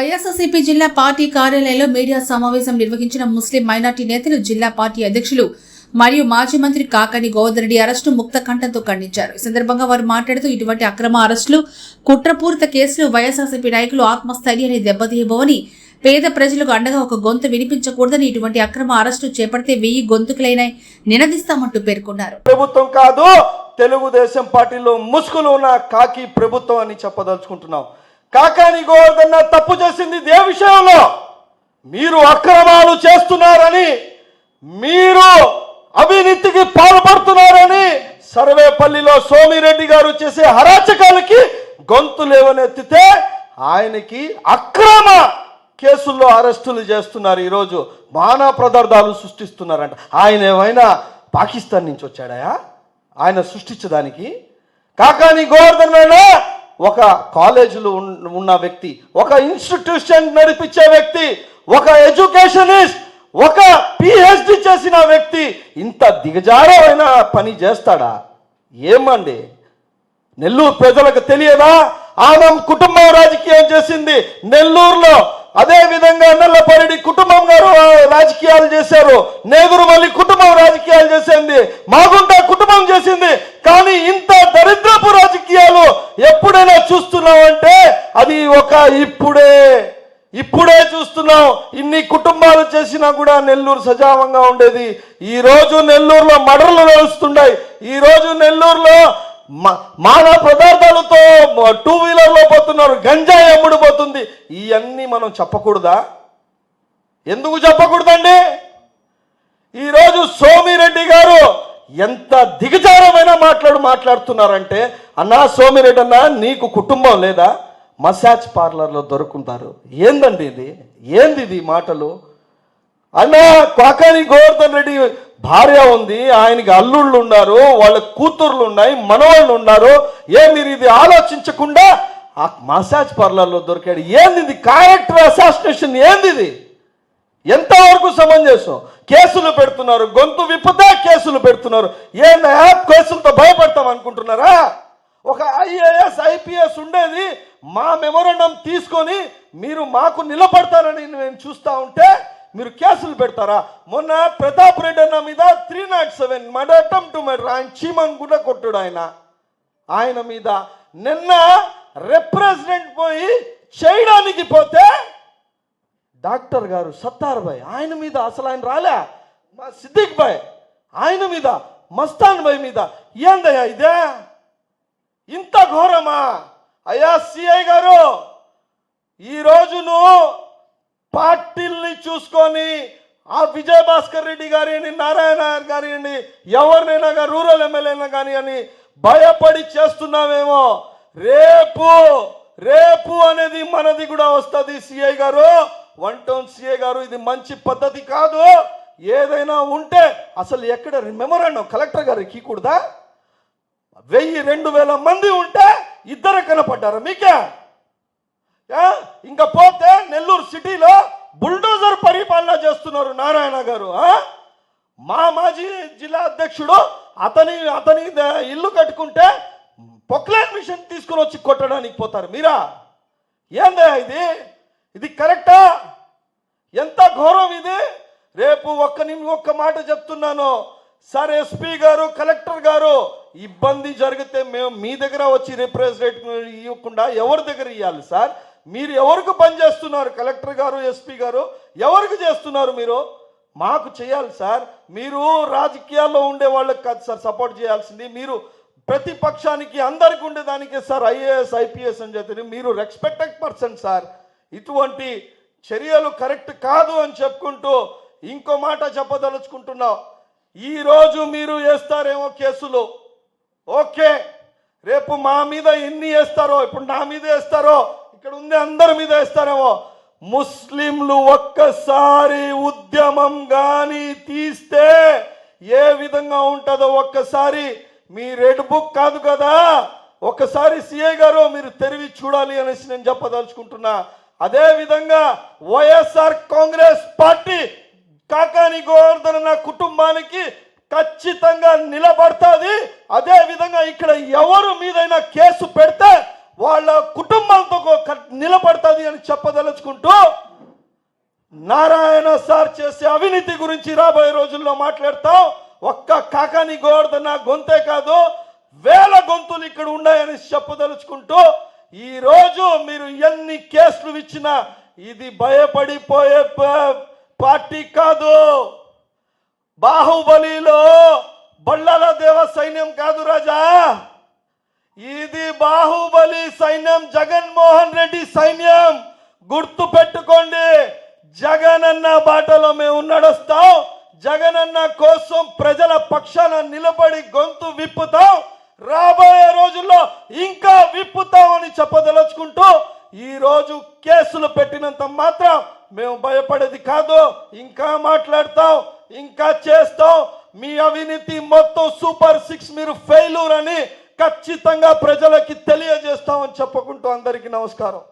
వైఎస్ఆర్సీపీ జిల్లా పార్టీ కార్యాలయంలో మీడియా సమావేశం నిర్వహించిన ముస్లిం మైనార్టీ నేతలు జిల్లా పార్టీ అధ్యక్షులు మరియు మాజీ మంత్రి కాకాని గోవర్ధన్ రెడ్డి అరెస్టు ముక్త కంఠంతో ఖండించారు. ఈ సందర్భంగా వారు మాట్లాడుతూ ఇటువంటి అక్రమ అరెస్టులు కుట్రపూరిత కేసులు వైఎస్ఆర్సీపీ నాయకులు ఆత్మస్థైర్యాన్ని దెబ్బతీయబోవని పేద ప్రజలకు అండగా ఒక గొంతు వినిపించకూడదని ఇటువంటి అక్రమ అరెస్టు చేపడితే వెయ్యి గొంతుకులైన నినదిస్తామంటూ పేర్కొన్నారు. ప్రభుత్వం కాదు తెలుగుదేశం పార్టీలో ముసుగులు ఉన్న కాకి ప్రభుత్వం అని చెప్పదలుచుకుంటున్నాం. కాకాని గోవర్ధన్న తప్పు చేసింది దే విషయంలో. మీరు అక్రమాలు చేస్తున్నారని మీరు అవినీతికి పాల్పడుతున్నారని సర్వేపల్లిలో సోమిరెడ్డి గారు చేసే హరాచకాలకి గొంతు లేవనెత్తితే ఆయనకి అక్రమ కేసుల్లో అరెస్టులు చేస్తున్నారు ఈరోజు. మానా పదార్థాలు సృష్టిస్తున్నారంట. ఆయన ఏమైనా పాకిస్తాన్ నుంచి వచ్చాడా ఆయన సృష్టించడానికి? కాకాని గోవర్ధన్ అయినా ఒక కాలేజీలో ఉన్- ఉన్న వ్యక్తి ఒక ఇన్స్టిట్యూషన్ నడిపించే వ్యక్తి ఒక ఎడ్యుకేషనిస్ట్ ఒక పిహెచ్డి చేసిన వ్యక్తి ఇంత దిగజారమైన పని చేస్తాడా? ఏమండి? నెల్లూరు ప్రజలకు తెలియదా? ఆమె కుటుంబం రాజకీయం చేసింది నెల్లూరులో. అదే విధంగా నల్లపరెడ్డి కుటుంబం గారు రాజకీయాలు చేశారు. నేదురుమల్లి కుటుంబం రాజకీయాలు చేసింది. మాగుంట కుటుంబం చేసింది. కానీ ఇంత దరిద్ర ఎప్పుడైనా చూస్తున్నామంటే అది ఒక ఇప్పుడే ఇప్పుడే చూస్తున్నాం ఇన్ని కుటుంబాలు చేసినా కూడా నెల్లూరు సజావంగా ఉండేది. ఈ రోజు నెల్లూరులో మడర్లు నడుస్తున్నాయి ఈ రోజు నెల్లూరులో మా- మానవ పదార్థాలతో టూ వీలర్లో పోతున్నారు. గంజాయి అమ్ముడుపోతుంది ఇవన్నీ మనం చెప్పకూడదా? ఎందుకు చెప్పకూడదండి? ఈరోజు సోమిరెడ్డి గారు ఎంత దిగజారమైన మాట్లాడు మాట్లాడుతున్నారంటే అన్నా సోమిరెడ్డి అన్న నీకు కుటుంబం లేదా? మసాజ్ పార్లర్లో దొరుకుంటారు. ఏందండి ఇది? ఏంది ఇది మాటలు? అన్నా కాకాని గోవర్ధన్ రెడ్డి భార్య ఉంది ఆయనకి అల్లుళ్ళు ఉన్నారు వాళ్ళ కూతుర్లు ఉన్నాయి మనవాళ్ళు ఉన్నారు. ఏ మీరు ఇది ఆలోచించకుండా ఆ మసాజ్ పార్లర్లో దొరికాడు. ఏంది ఇది? క్యారెక్టర్ అసాసినేషన్ ఏంది ఇది? ఎంతవరకు సమంజసం కేసులు పెడుతున్నారు గొంతు విప్పుతే కేసులు పెడుతున్నారు. ఏందా కేసులతో భయపడతాం అనుకుంటున్నారా? ఒక ఐఏఎస్ ఐపీఎస్ ఉండేది మా మెమోరండం తీసుకొని మీరు మాకు నిలబడతారని నేను చూస్తా ఉంటే మీరు కేసులు పెడతారా? మొన్న ప్రతాప్ రెడ్డి అన్న మీద three not seven murder attempt to murder ఆయన చీమన్ కూడా కొట్టాడు ఆయన. ఆయన మీద నిన్న రిప్రజెంట్ పోయి చేయడానికి పోతే డాక్టర్ గారు సత్తార్ భాయ్ ఆయన మీద అసలు ఆయన రాలే. మా సిద్దిక్ భాయ్ ఆయన మీద మస్తాన్ భాయ్ మీద. ఏందయ్యా ఇదే? ఇంత ఘోరమా? అయ్యా సిఐ గారు ఈరోజు నువ్వు పార్టీల్ని చూసుకొని ఆ విజయ భాస్కర్ రెడ్డి గారిని నారాయణ గారిని ఎవరినైనా కానీ రూరల్ ఎమ్మెల్యేనా కానీ అని భయపడి చేస్తున్నామేమో రేపు రేపు అనేది మనది కూడా వస్తుంది సిఐ గారు. వన్ టౌన్ సిఏ గారు ఇది మంచి పద్ధతి కాదు. ఏదైనా ఉంటే అసలు ఎక్కడ మెమోరాండం? కలెక్టర్ గారికి ఇవ్వకూడదా వెయ్యి రెండు వేల మంది ఉంటే ఇద్దరు కనపడ్డారు? మీకే? ఇంకా పోతే నెల్లూరు సిటీలో బుల్డోజర్ పరిపాలన చేస్తున్నారు నారాయణ గారు మా మాజీ జిల్లా అధ్యక్షుడు అతని అతని ఇల్లు కట్టుకుంటే పొక్లైన్ మిషన్ తీసుకుని వచ్చి కొట్టడానికి పోతారు. మీరా? ఏందా ఇది? ఇది కరెక్టా? ఎంత ఘోరం ఇది? రేపు ఒక్క నిమి ఒక్క మాట చెప్తున్నాను. సార్ ఎస్పీ గారు కలెక్టర్ గారు ఇబ్బంది జరిగితే మేము మీ దగ్గర వచ్చి రిప్రజెంట్ ఇవ్వకుండా ఎవరి దగ్గర ఇవ్వాలి సార్? మీరు ఎవరికి పనిచేస్తున్నారు కలెక్టర్ గారు ఎస్పీ గారు ఎవరికి చేస్తున్నారు మీరు? మాకు చేయాలి సార్. మీరు రాజకీయాల్లో ఉండే వాళ్ళకి కాదు సార్ సపోర్ట్ చేయాల్సింది. మీరు ప్రతిపక్షానికి అందరికి ఉండేదానికే సార్ ఐఏఎస్ ఐపీఎస్ అని చెప్పి. మీరు రెస్పెక్టెడ్ పర్సన్ సార్. ఇటువంటి చర్యలు కరెక్ట్ కాదు అని చెప్పుకుంటూ ఇంకో మాట చెప్పదలుచుకుంటున్నాం. ఈరోజు మీరు వేస్తారేమో కేసులు. ఓకే రేపు మా మీద ఎన్ని వేస్తారో ఇప్పుడు నా మీద వేస్తారో ఇక్కడ ఉంది అందరి మీద వేస్తారేమో. ముస్లింలు ఒక్కసారి ఉద్యమం కానీ తీస్తే ఏ విధంగా ఉంటుందో ఒక్కసారి మీ రెడ్ బుక్ కాదు కదా. ఒక్కసారి సిఏ గారు మీరు తెరివి చూడాలి అనేసి నేను చెప్పదలుచుకుంటున్నా. అదేవిధంగా YSR Congress party Kakani Govardhan నా కుటుంబానికి ఖచ్చితంగా నిలబడుతుంది. అదేవిధంగా ఇక్కడ ఎవరు మీదైనా కేసు పెడితే వాళ్ళ కుటుంబంతో నిలబడుతుంది అని చెప్పదలుచుకుంటూ నారాయణ సార్ చేసే అవినీతి గురించి రాబోయే రోజుల్లో మాట్లాడతాం. ఒక్క కాకాని గోవర్ధన గొంతే కాదు వేల గొంతులు ఇక్కడ ఉన్నాయని చెప్పదలుచుకుంటూ ఈరోజు మీరు ఎన్ని కేసులు ఇచ్చినా ఇది భయపడిపోయే పార్టీ కాదు. బాహుబలిలో బళ్ళల దేవ సైన్యం కాదు రాజా. ఇది బాహుబలి సైన్యం జగన్మోహన్ రెడ్డి సైన్యం. గుర్తు పెట్టుకోండి జగన్ అన్న బాటలో మేము నడుస్తాం జగన్ అన్న కోసం ప్రజల పక్షాన నిలబడి గొంతు విప్పుతాం రాబోయే రోజుల్లో ఇంకా విప్పుతామని చెప్పదలుచుకుంటూ రోజు కేసులు పెట్టినంత మాత్రం మేము భయపడేది కాదు. ఇంకా మాట్లాడతాం ఇంకా చేస్తాం. మీ అవినీతి మొత్తం సూపర్ సిక్స్ మీరు ఫెయిల్యూర్ అని ఖచ్చితంగా ప్రజలకి తెలియజేస్తామని చెప్పుకుంటూ అందరికీ నమస్కారం.